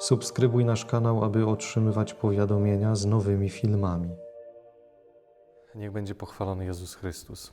Subskrybuj nasz kanał, aby otrzymywać powiadomienia z nowymi filmami. Niech będzie pochwalony Jezus Chrystus.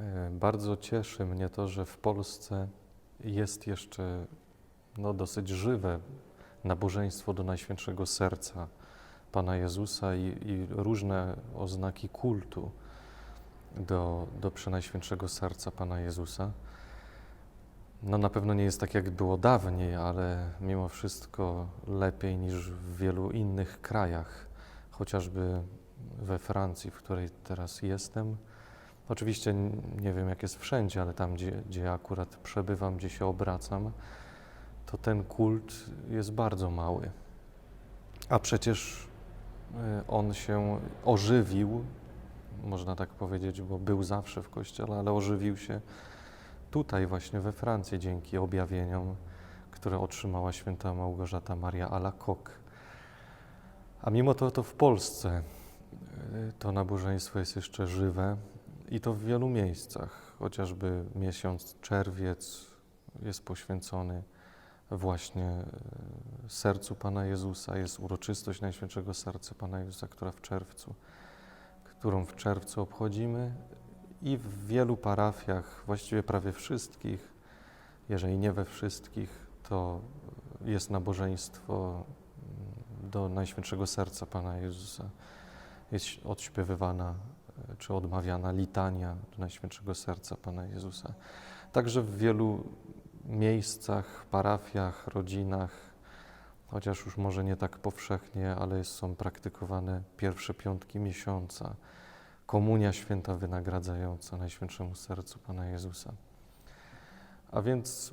E, Bardzo cieszy mnie to, że w Polsce jest jeszcze no, dosyć żywe nabożeństwo do Najświętszego Serca Pana Jezusa i, i różne oznaki kultu do, do Przenajświętszego Serca Pana Jezusa. No na pewno nie jest tak, jak było dawniej, ale mimo wszystko lepiej niż w wielu innych krajach, chociażby we Francji, w której teraz jestem. Oczywiście nie wiem, jak jest wszędzie, ale tam, gdzie, gdzie akurat przebywam, gdzie się obracam, to ten kult jest bardzo mały. A przecież y, on się ożywił, można tak powiedzieć, bo był zawsze w kościele, ale ożywił się tutaj właśnie we Francji dzięki objawieniom, które otrzymała święta Małgorzata Maria Alacoque. A mimo to, to w Polsce y, to nabożeństwo jest jeszcze żywe i to w wielu miejscach. Chociażby miesiąc czerwiec jest poświęcony właśnie y, sercu Pana Jezusa. Jest uroczystość Najświętszego Serca Pana Jezusa, która w czerwcu, którą w czerwcu obchodzimy i w wielu parafiach, właściwie prawie wszystkich, jeżeli nie we wszystkich, to jest nabożeństwo do Najświętszego Serca Pana Jezusa. Jest odśpiewywana e, czy odmawiana litania do Najświętszego Serca Pana Jezusa. Także w wielu miejscach, parafiach, rodzinach, chociaż już może nie tak powszechnie, ale są praktykowane pierwsze piątki miesiąca komunia święta wynagradzająca Najświętszemu Sercu Pana Jezusa. A więc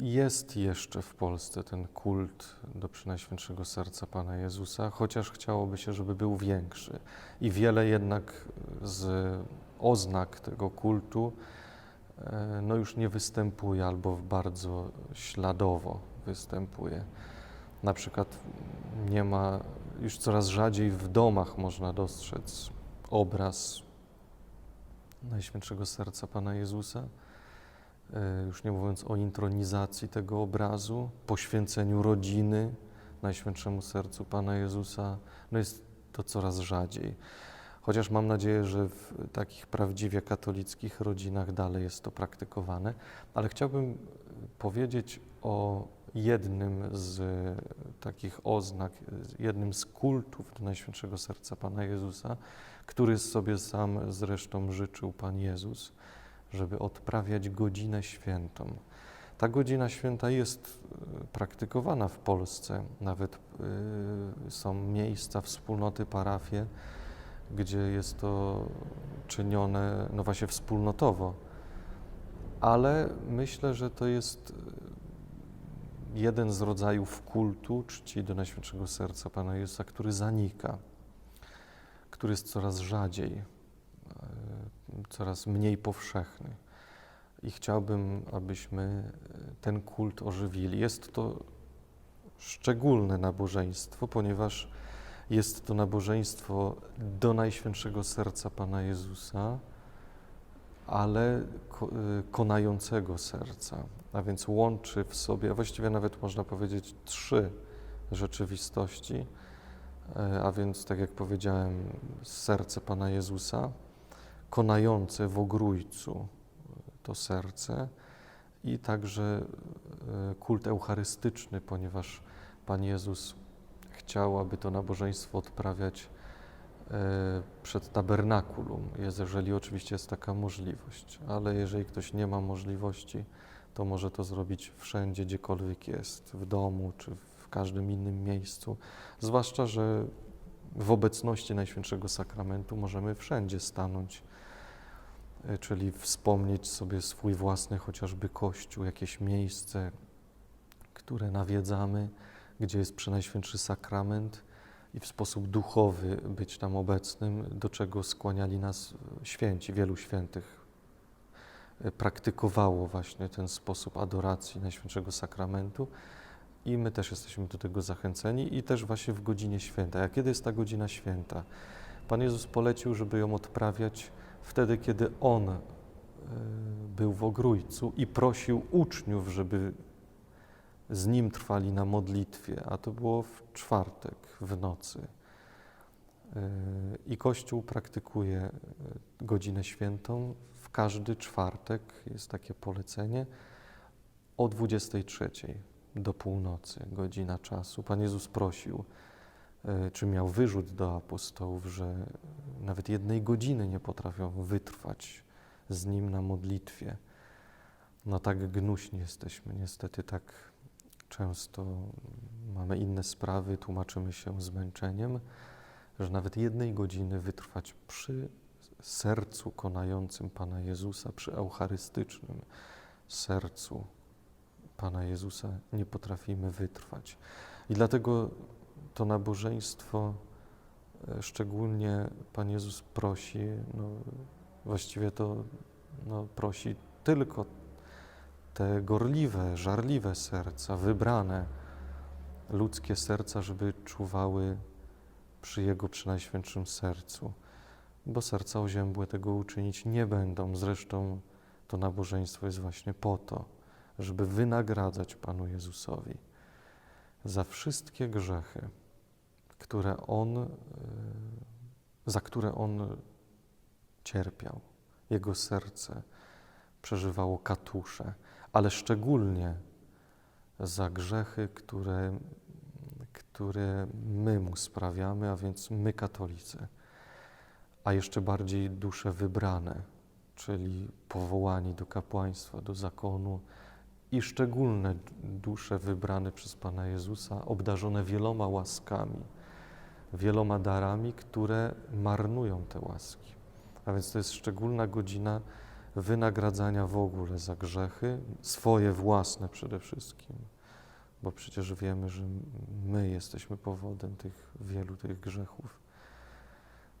y, jest jeszcze w Polsce ten kult do Przynajświętszego Serca Pana Jezusa, chociaż chciałoby się, żeby był większy. I wiele jednak z oznak tego kultu e, no już nie występuje albo bardzo śladowo występuje. Na przykład nie ma, już coraz rzadziej w domach można dostrzec obraz Najświętszego Serca Pana Jezusa, e, już nie mówiąc o intronizacji tego obrazu, poświęceniu rodziny Najświętszemu Sercu Pana Jezusa, no jest to coraz rzadziej. Chociaż mam nadzieję, że w takich prawdziwie katolickich rodzinach dalej jest to praktykowane, ale chciałbym powiedzieć o jednym z takich oznak, jednym z kultów Najświętszego Serca Pana Jezusa, który sobie sam zresztą życzył Pan Jezus, żeby odprawiać godzinę świętą. Ta godzina święta jest e, praktykowana w Polsce. Nawet y, są miejsca, wspólnoty, parafie, gdzie jest to czynione, no właśnie wspólnotowo. Ale myślę, że to jest e, jeden z rodzajów kultu czci do Najświętszego Serca Pana Jezusa, który zanika który jest coraz rzadziej, e, coraz mniej powszechny. I chciałbym, abyśmy e, ten kult ożywili. Jest to szczególne nabożeństwo, ponieważ jest to nabożeństwo do Najświętszego Serca Pana Jezusa, ale e, konającego serca, a więc łączy w sobie, a właściwie nawet można powiedzieć trzy rzeczywistości a więc, tak jak powiedziałem, serce Pana Jezusa, konające w ogrójcu to serce i także e, kult eucharystyczny, ponieważ Pan Jezus chciał, aby to nabożeństwo odprawiać e, przed tabernakulum, jeżeli oczywiście jest taka możliwość, ale jeżeli ktoś nie ma możliwości, to może to zrobić wszędzie, gdziekolwiek jest, w domu czy w każdym innym miejscu. Zwłaszcza, że w obecności Najświętszego Sakramentu możemy wszędzie stanąć, y, czyli wspomnieć sobie swój własny chociażby kościół, jakieś miejsce, które nawiedzamy, gdzie jest Przenajświętszy Sakrament i w sposób duchowy być tam obecnym, do czego skłaniali nas święci, wielu świętych y, praktykowało właśnie ten sposób adoracji Najświętszego Sakramentu i my też jesteśmy do tego zachęceni i też właśnie w godzinie święta. A kiedy jest ta godzina święta? Pan Jezus polecił, żeby ją odprawiać wtedy, kiedy On y, był w ogrójcu i prosił uczniów, żeby z Nim trwali na modlitwie, a to było w czwartek w nocy. Yy, I Kościół praktykuje yy, godzinę świętą w każdy czwartek, jest takie polecenie, o 23 do północy, godzina czasu. Pan Jezus prosił, yy, czy miał wyrzut do apostołów, że nawet jednej godziny nie potrafią wytrwać z Nim na modlitwie. No tak gnuśni jesteśmy, niestety tak często mamy inne sprawy, tłumaczymy się zmęczeniem, że nawet jednej godziny wytrwać przy sercu konającym Pana Jezusa, przy eucharystycznym sercu Pana Jezusa nie potrafimy wytrwać. I dlatego to nabożeństwo e, szczególnie Pan Jezus prosi, no właściwie to no, prosi tylko te gorliwe, żarliwe serca, wybrane ludzkie serca, żeby czuwały przy Jego przynajświętszym sercu, bo serca oziębłe tego uczynić nie będą. Zresztą to nabożeństwo jest właśnie po to, żeby wynagradzać Panu Jezusowi za wszystkie grzechy, które On, y, za które On cierpiał. Jego serce przeżywało katusze, ale szczególnie za grzechy, które, które my mu sprawiamy, a więc my katolicy, a jeszcze bardziej dusze wybrane, czyli powołani do kapłaństwa, do zakonu i szczególne dusze wybrane przez Pana Jezusa, obdarzone wieloma łaskami, wieloma darami, które marnują te łaski. A więc to jest szczególna godzina wynagradzania w ogóle za grzechy, swoje własne przede wszystkim, bo przecież wiemy, że my jesteśmy powodem tych wielu tych grzechów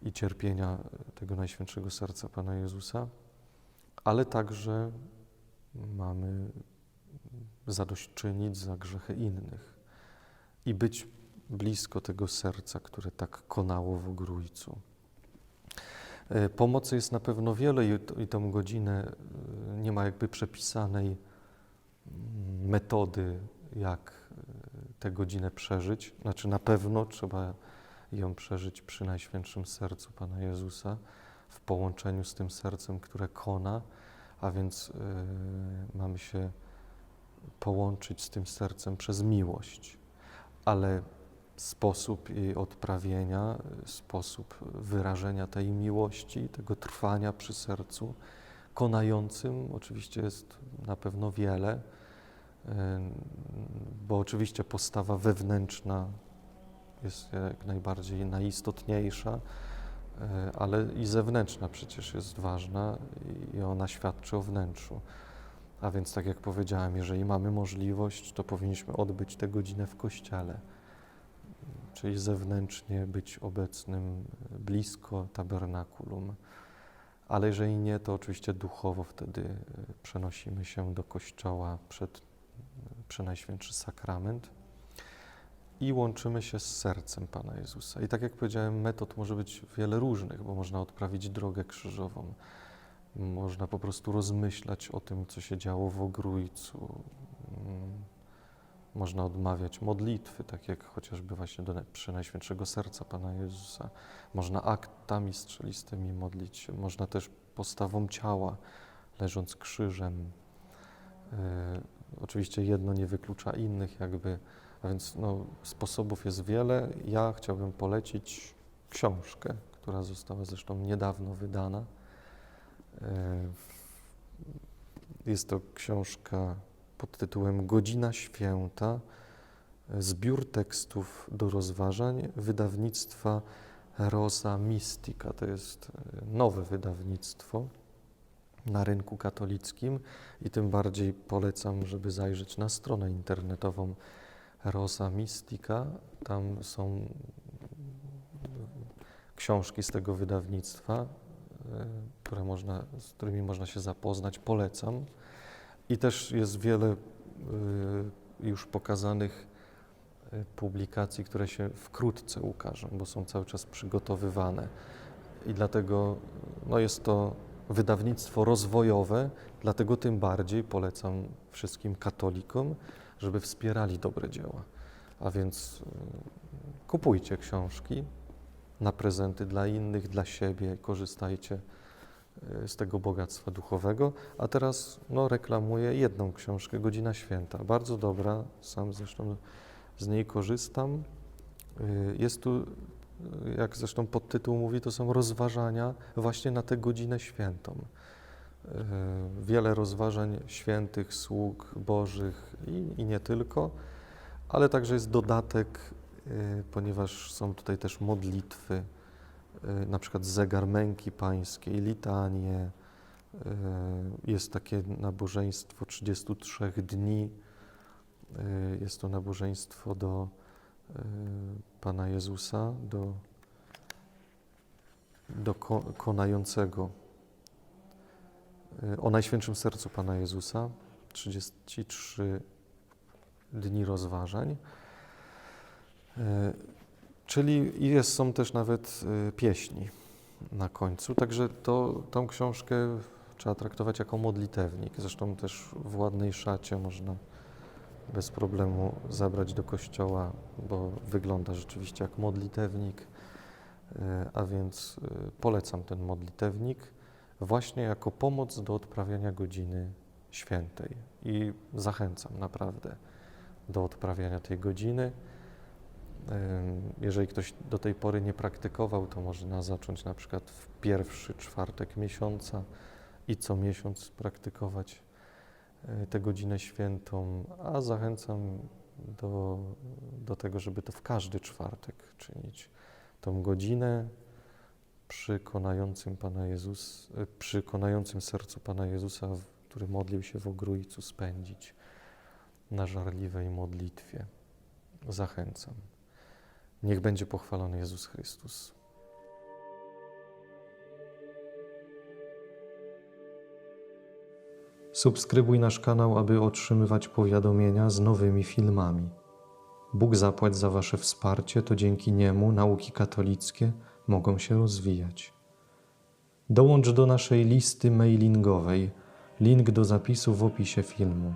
i cierpienia tego Najświętszego Serca Pana Jezusa, ale także mamy zadośćczynić za grzechy innych i być blisko tego serca, które tak konało w ogrójcu. E, Pomocy jest na pewno wiele i, tą godzinę e, nie ma jakby przepisanej mm, metody, jak e, tę godzinę przeżyć. Znaczy na pewno trzeba ją przeżyć przy Najświętszym Sercu Pana Jezusa, w połączeniu z tym sercem, które kona, a więc e, mamy się połączyć z tym sercem przez miłość. Ale sposób jej odprawienia, sposób wyrażenia tej miłości, tego trwania przy sercu, konającym oczywiście jest na pewno wiele, bo oczywiście postawa wewnętrzna jest jak najbardziej najistotniejsza, ale i zewnętrzna przecież jest ważna i ona świadczy o wnętrzu. A więc, tak jak powiedziałem, jeżeli mamy możliwość, to powinniśmy odbyć tę godzinę w kościele czyli zewnętrznie być obecnym blisko tabernakulum. Ale jeżeli nie, to oczywiście duchowo wtedy e, przenosimy się do kościoła przed Przenajświętszy Sakrament i łączymy się z sercem Pana Jezusa. I tak jak powiedziałem, metod może być wiele różnych, bo można odprawić drogę krzyżową, można po prostu rozmyślać o tym, co się działo w Ogrójcu, mm, można odmawiać modlitwy, tak jak chociażby właśnie do przy Najświętszego Serca Pana Jezusa. Można aktami strzelistymi modlić się, można też postawą ciała, leżąc krzyżem. E, oczywiście jedno nie wyklucza innych, jakby, a więc no, sposobów jest wiele. Ja chciałbym polecić książkę, która została zresztą niedawno wydana. E, jest to książka pod tytułem Godzina Święta, zbiór tekstów do rozważań wydawnictwa Rosa Mystica. To jest e, nowe wydawnictwo na rynku katolickim i tym bardziej polecam, żeby zajrzeć na stronę internetową Rosa Mystica. Tam są książki z tego wydawnictwa, które można, z którymi można się zapoznać. Polecam. I też jest wiele y, już pokazanych y, publikacji, które się wkrótce ukażą, bo są cały czas przygotowywane. I dlatego no jest to wydawnictwo rozwojowe, dlatego tym bardziej polecam wszystkim katolikom, żeby wspierali dobre dzieła. A więc kupujcie książki na prezenty dla innych, dla siebie, korzystajcie y, z tego bogactwa duchowego. A teraz no, reklamuję jedną książkę, Godzina Święta. Bardzo dobra, sam zresztą z niej korzystam. Y, Jest tu, y, jak zresztą podtytuł mówi, to są rozważania właśnie na tę godzinę świętą. Wiele rozważań świętych, sług Bożych i, i nie tylko, ale także jest dodatek, ponieważ są tutaj też modlitwy, y, na przykład zegar męki pańskiej, litanie. y, Jest takie nabożeństwo 33 dni. y, Jest to nabożeństwo do y, Pana Jezusa, do, do ko, konającego y, o Najświętszym Sercu Pana Jezusa. 33 dni rozważań. Y, Czyli jest, są też nawet y, pieśni na końcu, także to, tą książkę trzeba traktować jako modlitewnik. Zresztą też w ładnej szacie można bez problemu zabrać do kościoła, bo wygląda rzeczywiście jak modlitewnik, y, a więc polecam ten modlitewnik właśnie jako pomoc do odprawiania godziny świętej i zachęcam naprawdę do odprawiania tej godziny. Jeżeli ktoś do tej pory nie praktykował, to można zacząć na przykład w pierwszy czwartek miesiąca i co miesiąc praktykować y, tę godzinę świętą, a zachęcam do, do tego, żeby to w każdy czwartek czynić. Tą godzinę przy konającym Pana Jezus, konającym sercu Pana Jezusa, który modlił się w Ogrójcu, spędzić na żarliwej modlitwie. Zachęcam. Niech będzie pochwalony Jezus Chrystus. Subskrybuj nasz kanał, aby otrzymywać powiadomienia z nowymi filmami. Bóg zapłać za Wasze wsparcie, to dzięki niemu nauki katolickie mogą się rozwijać. Dołącz do naszej listy mailingowej. Link do zapisu w opisie filmu.